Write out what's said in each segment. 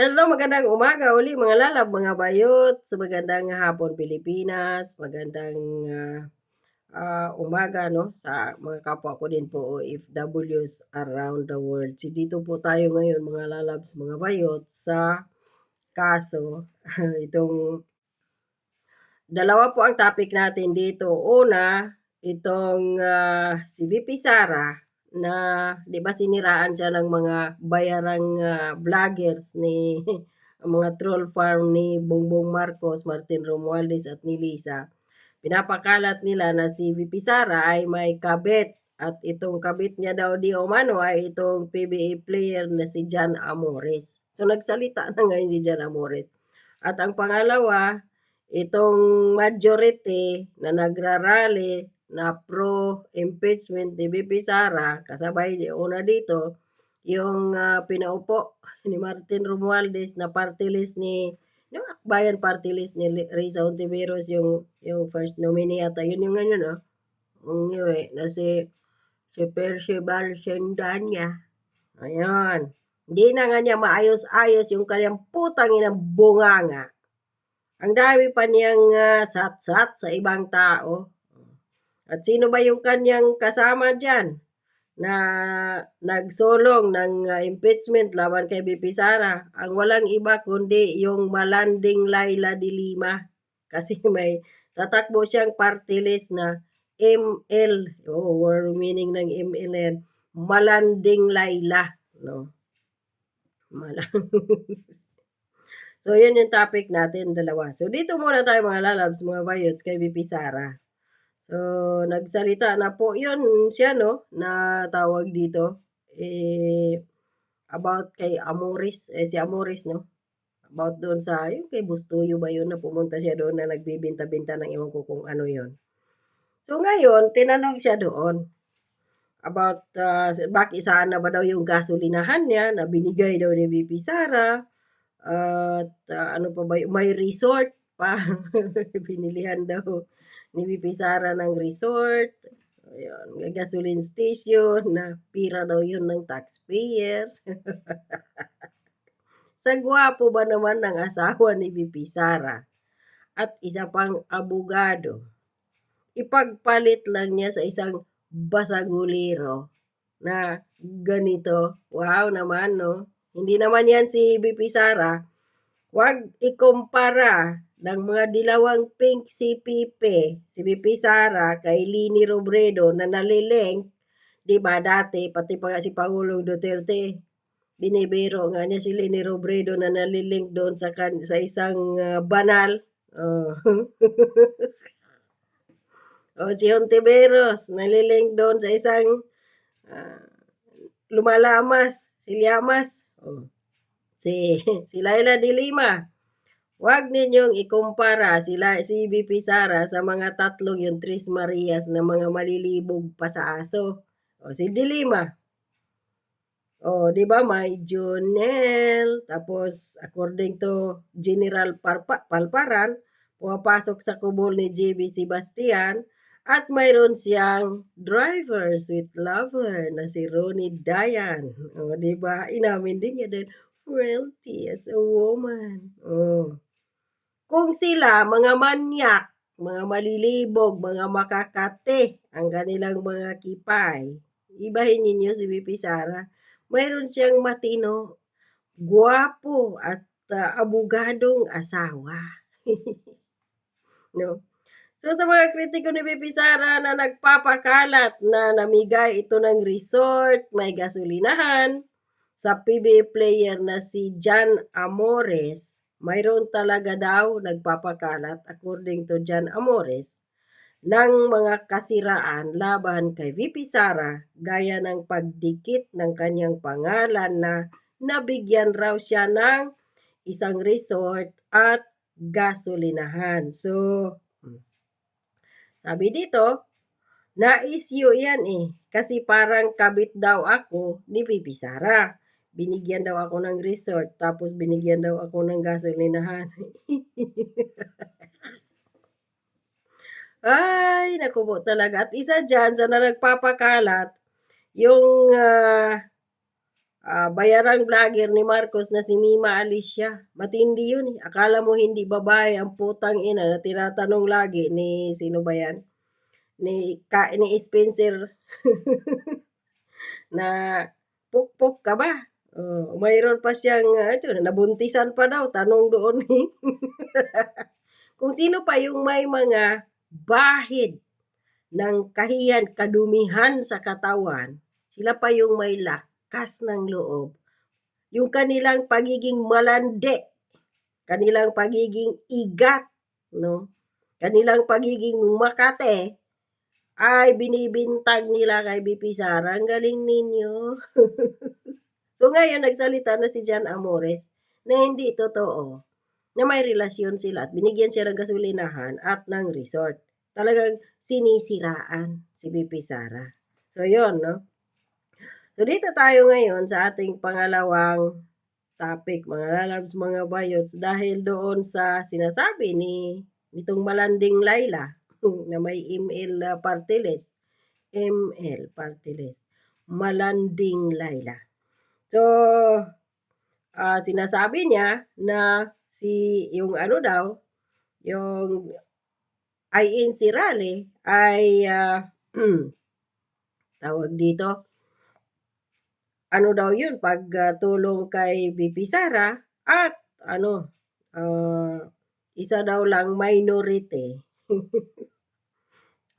Hello, magandang umaga uli mga lalab, mga bayot, sa magandang hapon Pilipinas, magandang ah, ah, umaga no sa mga kapwa ko din po OFWs around the world. So dito po tayo ngayon mga lalabs, mga bayot sa kaso itong dalawa po ang topic natin dito. Una, itong ah, si VP Sara na 'di ba siniraan siya ng mga bayarang ah, vloggers ni mga troll farm ni Bongbong Marcos, Martin Romualdez at ni Lisa. Pinapakalat nila na si VP Sara ay may kabit at itong kabit niya daw di umano ay itong PBA player na si John Amores. So nagsalita na ngayon si John Amores. At ang pangalawa, itong majority na nagrarally na pro-impeachment ni VP Sara, kasabay una dito, yung ah, pinaupo ni Martin Romualdez na party list ni yung Akbayan party list ni Risa Ontiveros yung yung first nominee ata yun yung ano no? Ang yun eh, na si si Percival Sendanya. Ayun hindi na nga niya maayos-ayos yung kanyang putang inang bunganga. Ang dami pa niyang ah, sat-sat sa ibang tao at sino ba yung kanyang kasama dyan na nagsolong ng ah, impeachment laban kay BP Sara? Ang walang iba kundi yung malanding Laila de Lima. Kasi may tatakbo siyang party list na ML. Oh, or meaning ng ML yan. Malanding Laila. No? Malang. so, yun yung topic natin, dalawa. So, dito muna tayo mga lalabs, mga bayots, kay BP Sara. So, nagsalita na po. Yun siya, no, na tawag dito, eh, about kay Amoris, eh, si Amoris, no, about doon sa, yung kay Bustuyo ba yun, na pumunta siya doon na nagbibinta-binta ng iwan ko kung ano yun. So, ngayon, tinanong siya doon, about, uh, bakit saan na ba daw yung gasolinahan niya, na binigay daw ni VP Sara, at uh, ano pa ba, may resort pa, binilihan daw ni VP Sara ng resort. Ayun, gasoline station na pira daw yun ng taxpayers. Sa gwapo ba naman ng asawa ni VP Sara at isa pang abogado. Ipagpalit lang niya sa isang basaguliro na ganito. Wow naman, no? Hindi naman yan si VP Sara. Huwag ikumpara ng mga dilawang pink si Pipe, si Pipe Sara, kay Lini Robredo na nalilink, di ba dati, pati pa si Pangulong Duterte, binibiro nga niya si Lini Robredo na nalilink doon sa, kan, sa isang ah, banal. Oh. o si Hontiveros, nalilink doon sa isang ah, lumalamas, si Liamas. Oh. Si, si Laila de Lima. Huwag ninyong ikumpara sila si BP Sara sa mga tatlong yung Tris Marias na mga malilibog pa sa aso. O si Dilima. O, di ba may Junel, tapos according to General Parpa, Palparan, pumapasok sa kubol ni JB Sebastian at mayroon siyang driver, sweet lover na si Ronnie Dayan. O, di ba? Inamin din niya din, frailty as a woman. Oh. Kung sila, mga manyak, mga malilibog, mga makakate, ang kanilang mga kipay, ibahin ninyo si BP Sara. Mayroon siyang matino, guwapo at ah, abogadong asawa. no? So sa mga kritiko ni BP Sara na nagpapakalat na namigay ito ng resort, may gasolinahan, sa PBA player na si John Amores, mayroon talaga daw nagpapakalat according to John Amores ng mga kasiraan laban kay VP Sara gaya ng pagdikit ng kanyang pangalan na nabigyan raw siya ng isang resort at gasolinahan. So, hmm, sabi dito, na-issue yan eh. Kasi parang kabit daw ako ni VP Sara. Binigyan daw ako ng resort, tapos binigyan daw ako ng gasolinahan. Ay, naku po talaga. At isa dyan sa na nagpapakalat, yung ah, ah, bayarang vlogger ni Marcos na si Mima Alicia. Matindi yun, eh. Akala mo hindi babae ang putang ina na tinatanong lagi ni sino ba yan? Ni, ka, ni Spencer na pukpok ka ba? Oh, mayroon pa siyang uh, ito, nabuntisan pa daw, tanong doon eh. Kung sino pa yung may mga bahid ng kahiyan, kadumihan sa katawan, sila pa yung may lakas ng loob. Yung kanilang pagiging malande, kanilang pagiging igat, no? Kanilang pagiging makate, ay binibintag nila kay BP Sara. Ang galing ninyo. so ngayon, nagsalita na si Jan Amores na hindi totoo na may relasyon sila at binigyan siya ng gasolinahan at ng resort. Talagang sinisiraan si BP Sara. So, yon no? So, dito tayo ngayon sa ating pangalawang topic, mga lalabs, mga bayots, dahil doon sa sinasabi ni nitong malanding Laila, na may na party list. ML party list. Malanding Laila. So, uh, sinasabi niya na si yung ano daw, yung INC rally ay uh, tawag dito, ano daw yun, pagtulong uh, kay BP Sara at ano, uh, isa daw lang minority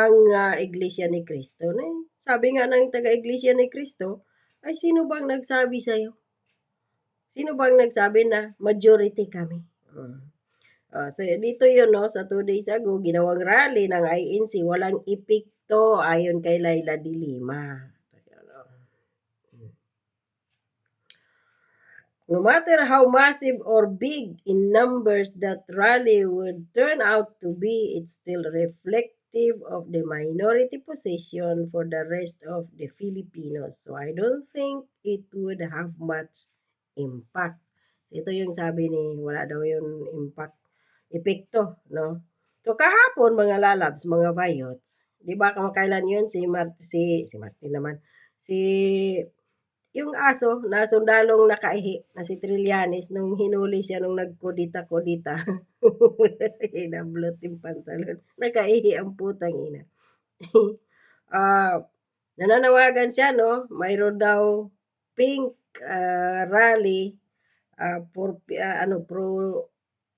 ang uh, Iglesia ni Cristo. Na, sabi nga ng taga-Iglesia ni Cristo, ay sino bang nagsabi sa'yo? Sino bang nagsabi na majority kami? Uh, uh, so, dito yun, no, sa two days ago, ginawang rally ng INC, walang ipikto ayon kay Laila de Lima. No matter how massive or big in numbers that rally would turn out to be, it still reflects reflective of the minority position for the rest of the Filipinos. So I don't think it would have much impact. Ito yung sabi ni, wala daw yung impact, epekto, no? So kahapon, mga lalabs, mga bayots, di ba kamakailan yun si Martin, si, si Martin naman, si yung aso na sundalong nakaihi na si Trillanes nung hinuli siya nung nagkodita-kodita. Hinablot yung pantalon. Nakaihi ang putang ina. uh, nananawagan siya, no? Mayroon daw pink uh, rally uh, for, uh, ano, pro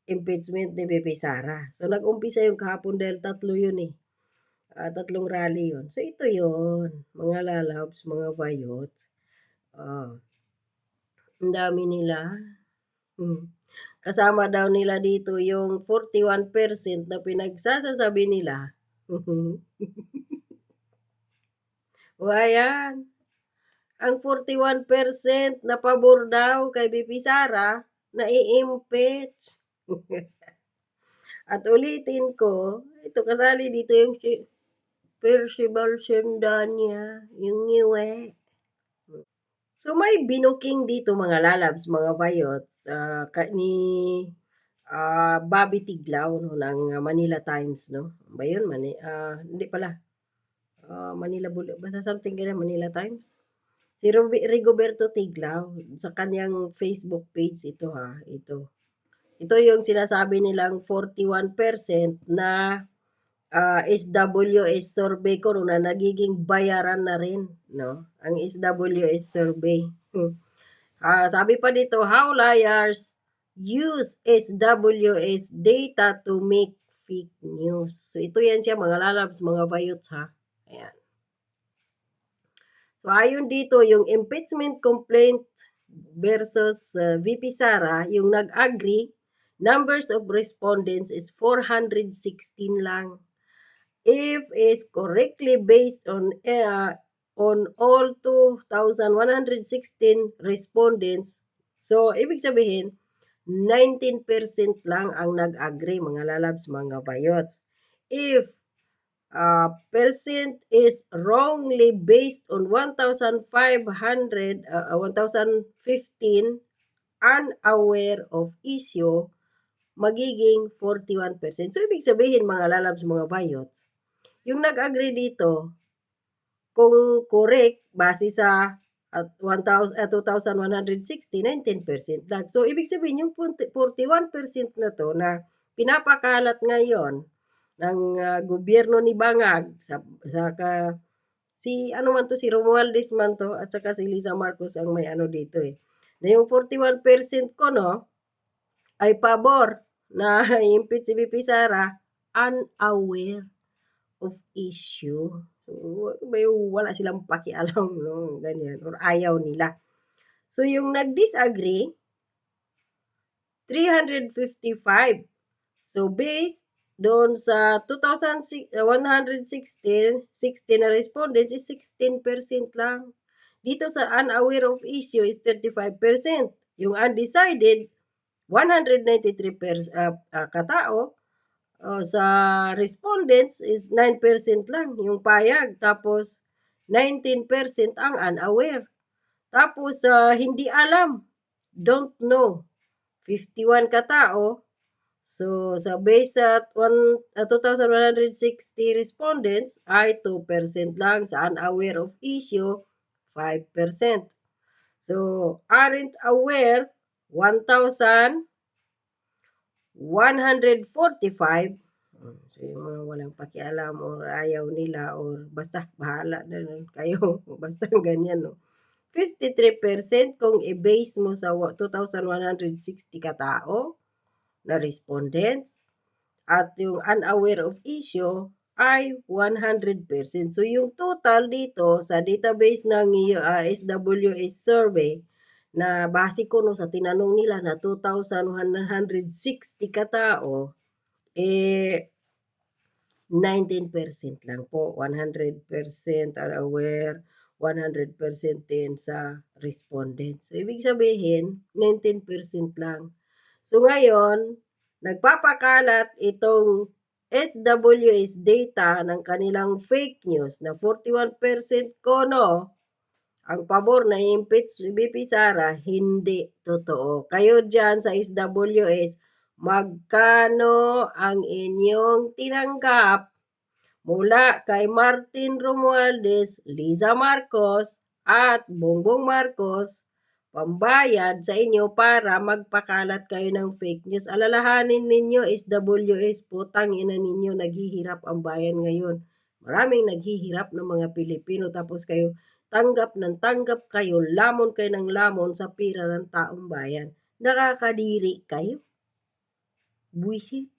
impeachment ni Bebe Sara. So, nag-umpisa yung kahapon dahil tatlo yun eh. Uh, tatlong rally yun. So, ito yun. Mga lalabs, mga bayots Oh. Ang dami nila. Hmm. Kasama daw nila dito yung 41% na pinagsasasabi nila. o ayan. Ang 41% na pabor daw kay BP Sara na i-impeach. At ulitin ko, ito kasali dito yung si Percival Sendanya, yung ngiwe. So may binuking dito mga lalabs, mga bayot uh, ni uh, Bobby Tiglaw no, ng Manila Times. No? Ba yun? Mani, uh, hindi pala. Uh, Manila Bul basta something ganyan, Manila Times. Si Rigoberto Tiglaw sa kanyang Facebook page ito ha, ito. Ito yung sinasabi nilang 41% na uh, SWS survey ko na nagiging bayaran na rin, no? Ang SWS survey. uh, sabi pa dito, how liars use SWS data to make fake news. So, ito yan siya, mga lalabs, mga bayots, ha? Ayan. So, ayon dito, yung impeachment complaint versus uh, VP Sara, yung nag-agree, numbers of respondents is 416 lang if is correctly based on uh, on all 2,116 respondents. So, ibig sabihin, 19% lang ang nag-agree, mga lalabs, mga bayots. If uh, percent is wrongly based on 1,500, uh, 1,015 unaware of issue, magiging 41%. So, ibig sabihin, mga lalabs, mga bayots, yung nag-agree dito, kung correct, base sa at 1,000 ah, 2,160, 19% lang. So, ibig sabihin yung punti 41% na 'to na pinapakalat ngayon ng, ah, gobyerno ni Bangag sa saka si ano man 'to, si Romualdez man 'to at saka si Lisa Marcos ang may ano dito, eh, na yung 41% ko 'no, ay pabor na i-impeach si VP Sara, unaware of issue. So, may wala silang pakialam 'no, ganyan or ayaw nila. So, yung nag-disagree 355. So, based doon sa 2006 ah, 116 60 na respondents is 16% lang. Dito sa unaware of issue is 35%. Yung undecided 193 pers ah, ah, katao, uh, sa respondents is 9% lang yung payag. Tapos 19% ang unaware. Tapos uh, hindi alam, don't know. 51 katao. So sa base at one, uh, 2,160 respondents ay 2% lang sa unaware of issue, 5%. So aren't aware 1,000 145, hmm, so yung mga walang pakialam or ayaw nila or basta bahala na kayo, basta ganyan no. 53% kung i-base mo sa 2,160 katao na respondents at yung unaware of issue ay 100%. So yung total dito sa database ng uh, ah, SWS survey na base ko 'no sa tinanong nila na 2,160 katao, eh 19% lang po, 100% unaware, 100% din sa respondents. So, ibig sabihin 19% lang. So, ngayon nagpapakalat itong SWS data ng kanilang fake news na 41% ko 'no, ang pabor na i-impeach si VP Sara, hindi totoo. Kayo diyan sa SWS, magkano ang inyong tinanggap mula kay Martin Romualdez, Liza Marcos at Bongbong Marcos pambayad sa inyo para magpakalat kayo ng fake news. Alalahanin ninyo SWS, putang ina ninyo naghihirap ang bayan ngayon. Maraming naghihirap na mga Pilipino tapos kayo tanggap ng tanggap kayo, lamon kayo ng lamon sa pera ng taong bayan. Nakakadiri kayo. Buwisit.